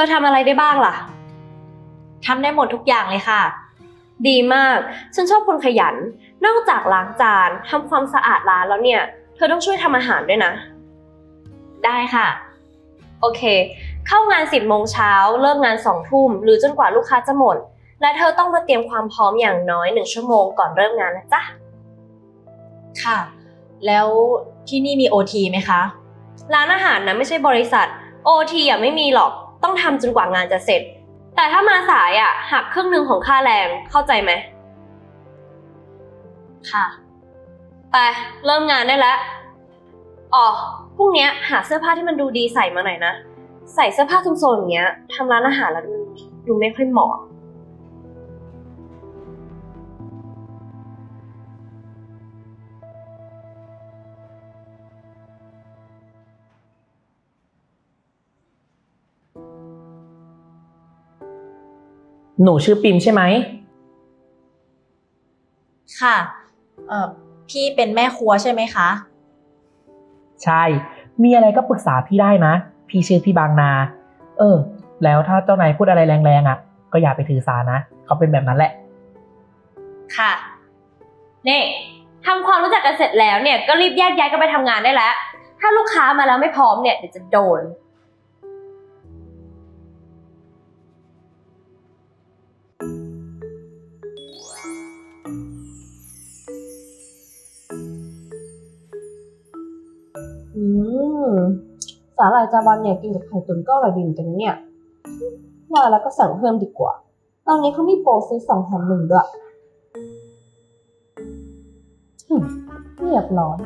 อทำอะไรได้บ้างล่ะ ทำได้หมดทุกอย่างเลยค่ะ ดีมาก ฉันชอบคนขยัน นอกจากล้างจานทำความสะอาดร้านแล้วเนี่ย เธอต้องช่วยทำอาหารด้วยนะ ได้ค่ะ โอเค เข้างาน10โมงเช้า เลิกงาน2ทุ่ม หรือจนกว่าลูกค้าจะหมด และเธอต้องมาเตรียมความพร้อมอย่างน้อย1ชั่วโมงก่อนเริ่มงานนะจ๊ะ ค่ะ แล้วที่นี่มีโอทีไหมคะ ร้านอาหารนะไม่ใช่บริษัท OT อะไม่มีหรอก ต้องทำจนกว่างานจะเสร็จ แต่ถ้ามาสายอะหักครึ่งหนึ่งของค่าแรงเข้าใจไหม ค่ะ ไป เริ่มงานได้แล้ว อ๋อ พรุ่งเนี้ยหาเสื้อผ้าที่มันดูดีใส่มาหน่อยนะ ใส่เสื้อผ้าโซนๆอย่างเงี้ยทำร้านอาหารแล้วมันดูไม่ค่อยเหมาะ หนูชื่อปิมใช่ไหม ค่ะ เอ่อ พี่เป็นแม่ครัวใช่ไหมคะ ใช่ มีอะไรก็ปรึกษาพี่ได้นะ พี่ชื่อพี่บางนา เออ แล้วถ้าเจ้านายพูดอะไรแรงๆอะ ก็อย่าไปถือสานะ เขาเป็นแบบนั้นแหละ ค่ะ นี่ทำความรู้จักกันเสร็จแล้วเนี่ยก็รีบแยกย้ายกันไปทำงานได้แล้ว ถ้าลูกค้ามาแล้วไม่พร้อมเนี่ยเดี๋ยวจะโดน อืมสาหร่ายจาบันเนี่ยกินกับไข่ตุ๋นก็อร่อยดีเหมือนกันนะเนี่ยมาแล้วก็สั่งเพิ่มดีกว่า ตอนนี้เขามีโปรซื้อสองแถมหนึ่งด้วยหึเรียบร้อย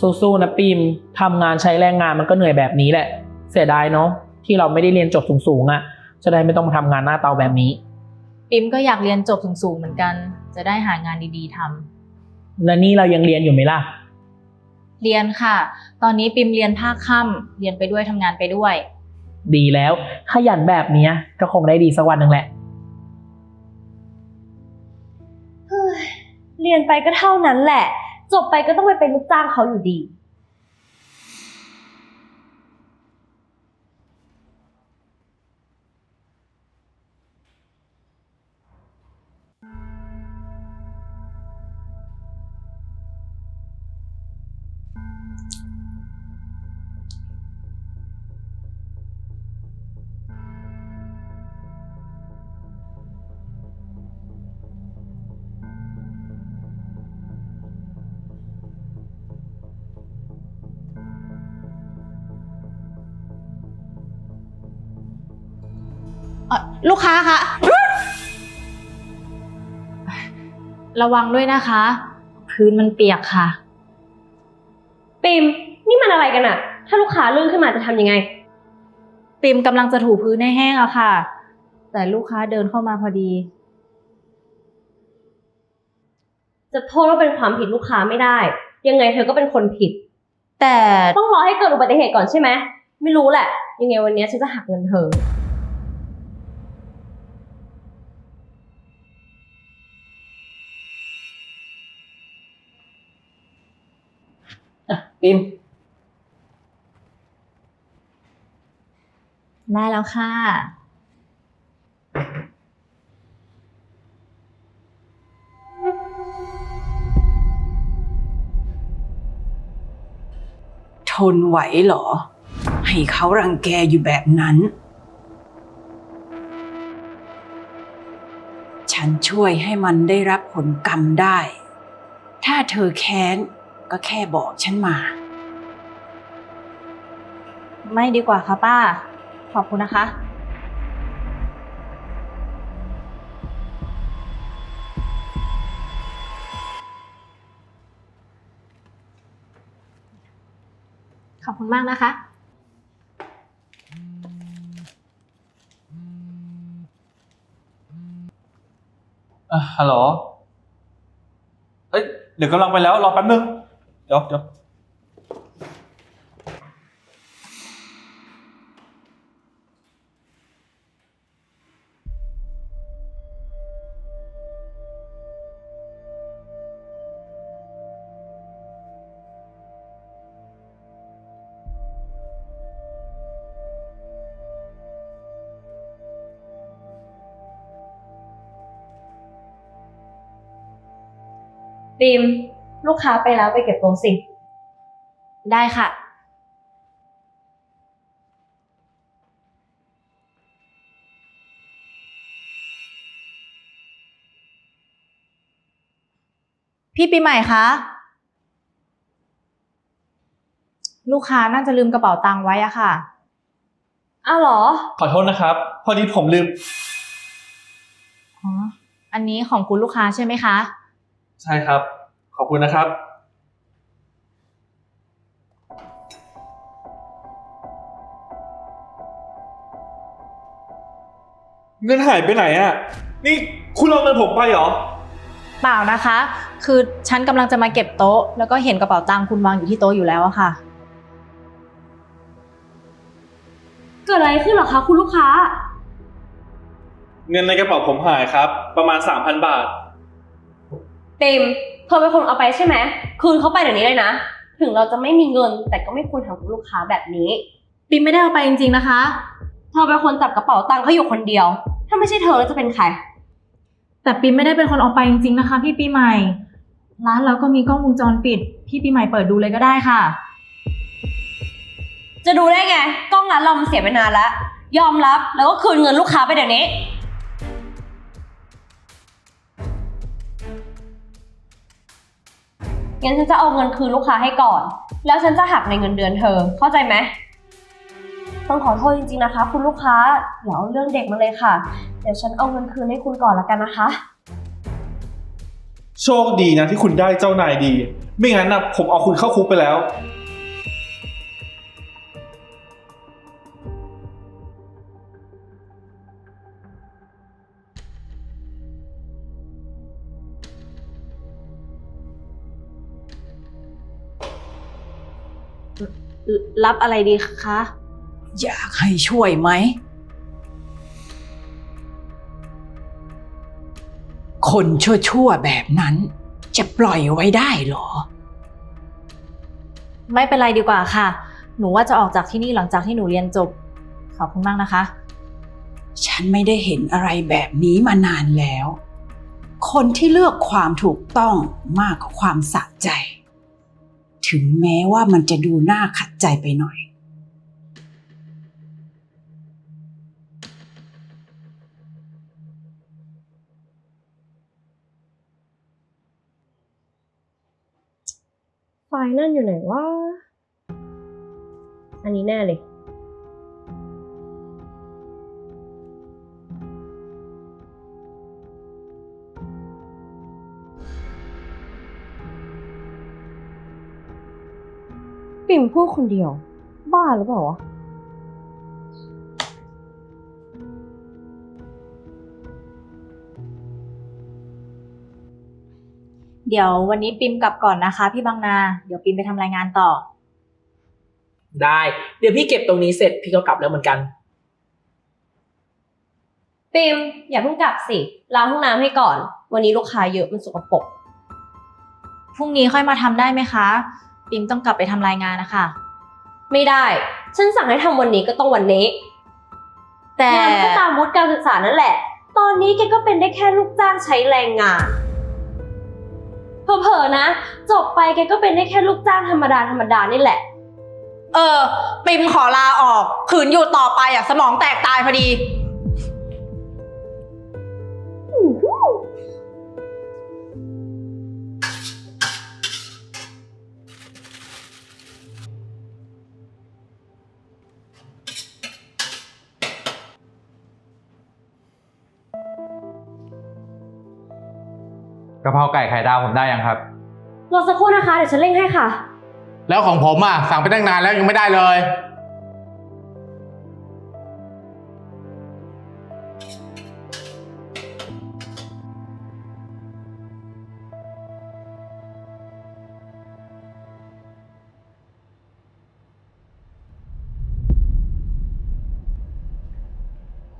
สู้ๆนะปิมทำงานใช้แรงงานมันก็เหนื่อยแบบนี้แหละ เสียดายเนาะที่เราไม่ได้เรียนจบสูงๆอะ่ะ จะได้ไม่ต้องมาทำงานหน้าเตาแบบนี้ ปิมก็อยากเรียนจบสูงๆเหมือนกัน จะได้หางานดีๆทำและนี่เรายังเรียนอยู่ไหมล่ะ เรียนค่ะ ตอนนี้ปิมเรียนภาคค่ำเรียนไปด้วยทำงานไปด้วย ดีแล้วขยันแบบเนี้ยก็คงได้ดีสักวันหนึ่งแหละเรียนไปก็เท่านั้นแหละ จบไปก็ต้องไปเป็นลูกจ้างเขาอยู่ดี ลูกค้าคะ ระวังด้วยนะคะ พื้นมันเปียกค่ะ ปิมนี่มันอะไรกันอะถ้าลูกค้าลื่นขึ้นมาจะทำยังไง ปิมกำลังจะถูพื้นให้แห้งอะค่ะ แต่ลูกค้าเดินเข้ามาพอดี จะโทษว่าเป็นความผิดลูกค้าไม่ได้ ยังไงเธอก็เป็นคนผิด แต่ต้องรอให้เกิดอุบัติเหตุก่อนใช่ไหมไม่รู้แหละ ยังไงวันนี้ฉันจะหักเงินเธอ ปิมได้แล้วค่ะ ทนไหวเหรอ ให้เขารังแกอยู่แบบนั้น ฉันช่วยให้มันได้รับผลกรรมได้ ถ้าเธอแค้น ก็แค่บอกฉันมา ไม่ดีกว่าค่ะป้า ขอบคุณนะคะ ขอบคุณมากนะคะฮัลโหล เอ้ย เดี๋ยวกำลังไปแล้ว รอแป๊บนึง Yok yok. tìm ลูกค้าไปแล้วไปเก็บโต๊ะสิ ได้ค่ะ พี่ปีใหม่คะ ลูกค้าน่าจะลืมกระเป๋าตังค์ไว้อะค่ะ อ้าวเหรอ ขอโทษนะครับ พอดีผมลืม อ๋อ อันนี้ของคุณลูกค้าใช่ไหมคะ ใช่ครับ ขอบคุณนะครับเงินหายไปไหนอะ นี่คุณเอาเงินผมไปเหรอ เปล่านะคะ คือฉันกำลังจะมาเก็บโต๊ะ แล้วก็เห็นกระเป๋าตังค์คุณวางอยู่ที่โต๊ะอยู่แล้วอะค่ะ เกิดอะไรขึ้นเหรอคะคุณลูกค้า เงินในกระเป๋าผมหายครับ ประมาณ 3,000 บาทปิม เธอเป็นคนเอาไปใช่ไหม คืนเขาไปเดี๋ยวนี้เลยนะ ถึงเราจะไม่มีเงินแต่ก็ไม่ควรทำกับลูกค้าแบบนี้ ปิมไม่ได้เอาไปจริงๆนะคะ เธอเป็นคนจับกระเป๋าตังค์เขาอยู่คนเดียว ถ้าไม่ใช่เธอแล้วจะเป็นใคร แต่ปิมไม่ได้เป็นคนเอาไปจริงๆนะคะ พี่ปีใหม่ ร้านเราก็มีกล้องวงจรปิด พี่ปีใหม่เปิดดูเลยก็ได้ค่ะ จะดูได้ไง กล้องร้านเรามันเสียไปนานแล้ว ยอมรับแล้วก็คืนเงินลูกค้าไปเดี๋ยวนี้ งั้นฉันจะเอาเงินคืนลูกค้าให้ก่อน แล้วฉันจะหักในเงินเดือนเธอ เข้าใจไหมต้องขอโทษจริงๆนะคะ คุณลูกค้าอย่าเอาเรื่องเด็กมาเลยค่ะ เดี๋ยวฉันเอาเงินคืนให้คุณก่อนละกันนะคะ โชคดีนะที่คุณได้เจ้านายดี ไม่งั้นนะผมเอาคุณเข้าคุกไปแล้ว รับอะไรดีคะ อยากให้ช่วยไหม คนชั่วๆแบบนั้น จะปล่อยไว้ได้เหรอ ไม่เป็นไรดีกว่าค่ะ หนูว่าจะออกจากที่นี่หลังจากที่หนูเรียนจบ ขอบคุณมากนะคะ ฉันไม่ได้เห็นอะไรแบบนี้มานานแล้ว คนที่เลือกความถูกต้องมากกว่าความสะใจ ถึงแม้ว่ามันจะดูน่าขัดใจไปหน่อย ไฟล์นั่นอยู่ไหนวะ อันนี้แน่เลย ปิ่มพูดคนเดียว บ้าหรือเปล่าวะ เดี๋ยววันนี้ปิมกลับก่อนนะคะ พี่บางนา เดี๋ยวปิมไปทำรายงานต่อ ได้ เดี๋ยวพี่เก็บตรงนี้เสร็จพี่ก็กลับแล้วเหมือนกัน ปิมอย่าเพิ่งกลับสิล้างห้องน้ำให้ก่อน วันนี้ลูกค้าเยอะมันสกปรกพรุ่งนี้ค่อยมาทำได้ไหมคะ ปิมต้องกลับไปทำรายงานนะคะ ไม่ได้ ฉันสั่งให้ทำวันนี้ก็ต้องวันนี้ แต่งานก็ตามวุฒิการศึกษานั่นแหละ ตอนนี้แกก็เป็นได้แค่ลูกจ้างใช้แรงงาน เผลอๆนะ จบไปแกก็เป็นได้แค่ลูกจ้างธรรมดาธรรมดานี่แหละ เออ ปิมขอลาออกขืนอยู่ต่อไปอะสมองแตกตายพอดีะเพราไก่ไข่ดาวผมได้ยังครับ รอสักครู่นะคะ เดี๋ยวฉันเร่งให้ค่ะ แล้วของผมอะสั่งไปตั้งนานแล้วยังไม่ได้เลย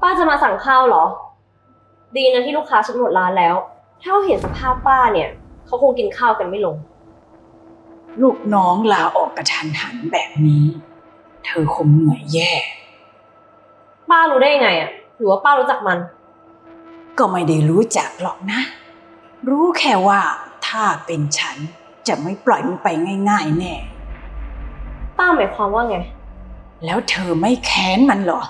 ป้าจะมาสั่งข้าวเหรอ ดีนะที่ลูกค้าฉันหมดร้านแล้ว ถ้าเขาเห็นสภาพป้าเนี่ยเขาคงกินข้าวกันไม่ลง ลูกน้องลาออกกระทันหันแบบนี้ เธอคงเหนื่อยแย่ ป้ารู้ได้ยังไงอะหรือว่าป้ารู้จักมัน ก็ไม่ได้รู้จักหรอกนะ รู้แค่ว่าถ้าเป็นฉันจะไม่ปล่อยมันไปง่าย ๆ แน่ ป้าหมายความว่าไง แล้วเธอไม่แค้นมันเหรอ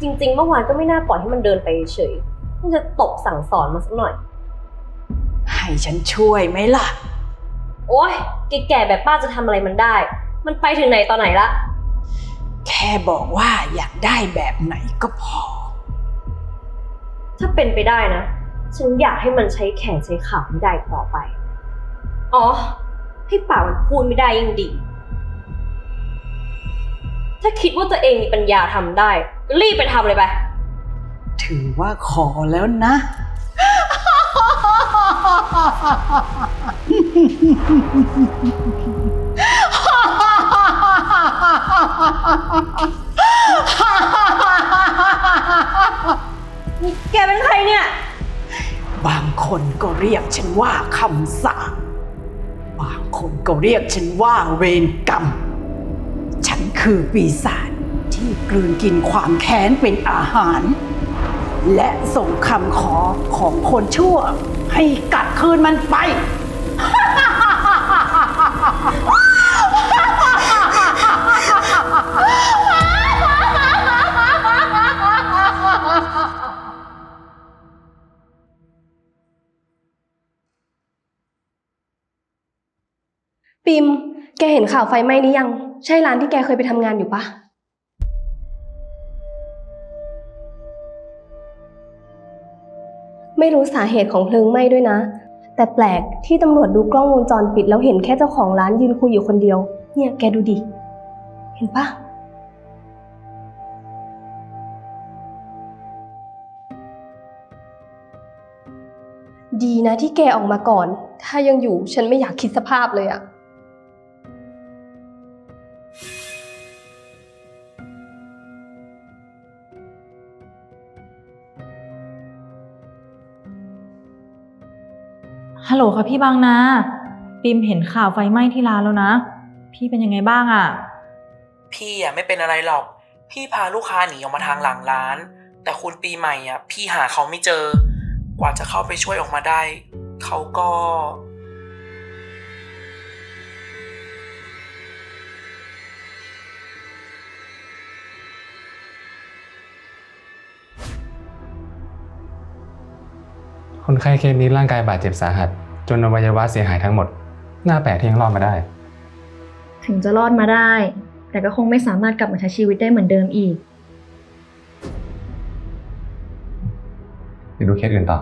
จริง ๆ เมื่อวานก็ไม่น่าปล่อยให้มันเดินไปเฉย มันจะตบสั่งสอนมันสักหน่อย ให้ฉันช่วยไหมล่ะ โอ๊ยแก่ๆแบบป้าจะทำอะไรมันได้ มันไปถึงไหนตอนไหนละ แค่บอกว่าอยากได้แบบไหนก็พอ ถ้าเป็นไปได้นะ ฉันอยากให้มันใช้แขนใช้ขาไม่ได้ต่อไป อ๋อ ให้ปากมันพูดไม่ได้ยิ่งดี ถ้าคิดว่าตัวเองมีปัญญาทำได้ก็รีบไปทำเลยไป ถือว่าขอแล้วนะนี่แกเป็นใครเนี่ย บางคนก็เรียกฉันว่าคำสาปบางคนก็เรียกฉันว่าเวรกรรม ฉันคือปีศาจที่กลืนกินความแค้นเป็นอาหาร และส่งคำขอของคนชั่ว ให้กลับคืนมันไป ปิม แกเห็นข่าวไฟไหม้นี้ยัง ใช่ร้านที่แกเคยไปทำงานอยู่ปะ ไม่รู้สาเหตุของเพลิงไหม้ด้วยนะ แต่แปลกที่ตำรวจดูกล้องวงจรปิดแล้วเห็นแค่เจ้าของร้านยืนคุยอยู่คนเดียว เนี่ยแกดูดิ เห็นปะดีนะที่แกออกมาก่อน ถ้ายังอยู่ฉันไม่อยากคิดสภาพเลยอะ ฮัลโหลค่ะพี่บางนาปิมเห็นข่าวไฟไหม้ที่ร้านแล้วนะ พี่เป็นยังไงบ้างอะพี่อะไม่เป็นอะไรหรอก พี่พาลูกค้าหนีออกมาทางหลังร้าน แต่คุณปีใหม่อะ พี่หาเขาไม่เจอ กว่าจะเข้าไปช่วยออกมาได้ เขาก็ คนไข้เคสนี้ร่างกายบาดเจ็บสาหัส จนอวัยวะเสียหายทั้งหมด หน้าแปลกที่ยังรอดมาได้ ถึงจะรอดมาได้ แต่ก็คงไม่สามารถกลับมาใช้ชีวิตได้เหมือนเดิมอีก เดี๋ยวดูเคสอื่นต่อ